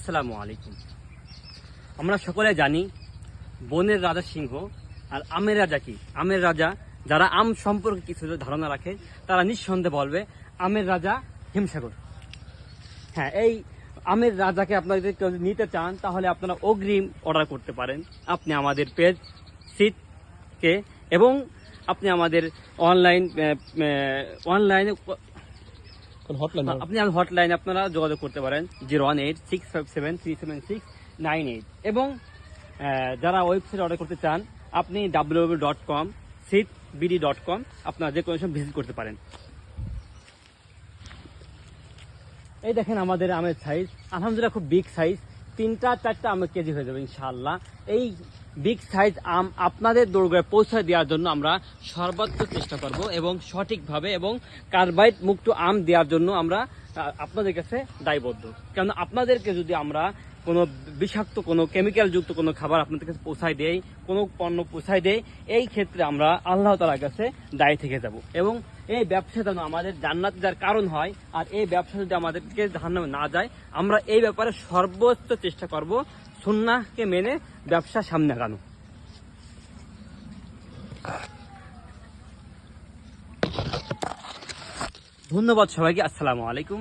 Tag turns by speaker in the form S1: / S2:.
S1: আসসালামু আলাইকুম। আমরা সকলে জানি, বনের রাজা সিংহ আর আমের রাজা কি? আমের রাজা যারা আম সম্পর্কে কিছু ধারণা রাখে, তারা নিঃসন্দেহে বলবে, আমের রাজা হিমসাগর। হ্যাঁ এই আমের রাজাকে আপনারা যদি কেউ নিতে চান, তাহলে আপনারা অগ্রিম অর্ডার করতে পারেন। আপনি আমাদের পেজ সিটকে এবং আপনি আমাদের অনলাইন অনলাইনে
S2: হটলাইন
S1: আপনি আমার হটলাইনে আপনারা যোগাযোগ করতে পারেন zero one eight six five seven three seven six nine eight. এবং যারা ওয়েবসাইট অর্ডার করতে চান আপনি W dot com seat BD dot com আপনারা যে কোনো সময় ভিজিট করতে পারেন। এই দেখেন আমাদের আমের সাইজ আলহামদুলিল্লাহ খুব বিগ সাইজ তিনটা চারটা আমের কেজি হয়ে যাবে ইনশাআল্লাহ। এই বিগ সাইজ আম আপনাদের দৌড়গায় পৌঁছে দেওয়ার জন্য আমরা সর্বাত্মক চেষ্টা করব এবং সঠিকভাবে এবং কার্বাইড মুক্ত আম দেওয়ার জন্য আমরা আপনাদের কাছে দায়বদ্ধ। কেন আপনাদেরকে যদি আমরা কোনো বিষাক্ত, কোনো কেমিক্যাল যুক্ত কোনো খাবার আপনাদের কাছে পৌঁছায় দেই, কোনো পণ্য পৌঁছায় দেই, এই ক্ষেত্রে আমরা আল্লাহ তালার কাছে দায়ী থেকে যাব। এবং এই ব্যবসা যেন আমাদের জান্নাত যার কারণ হয়, আর এই ব্যবসা যদি আমাদেরকে জাহান্নামে না যায়, আমরা এই ব্যাপারে সর্বোচ্চ চেষ্টা করব সুন্নাহকে মেনে ব্যবসা সামনে আগানো। ধন্যবাদ সবাইকে, আসসালামু আলাইকুম।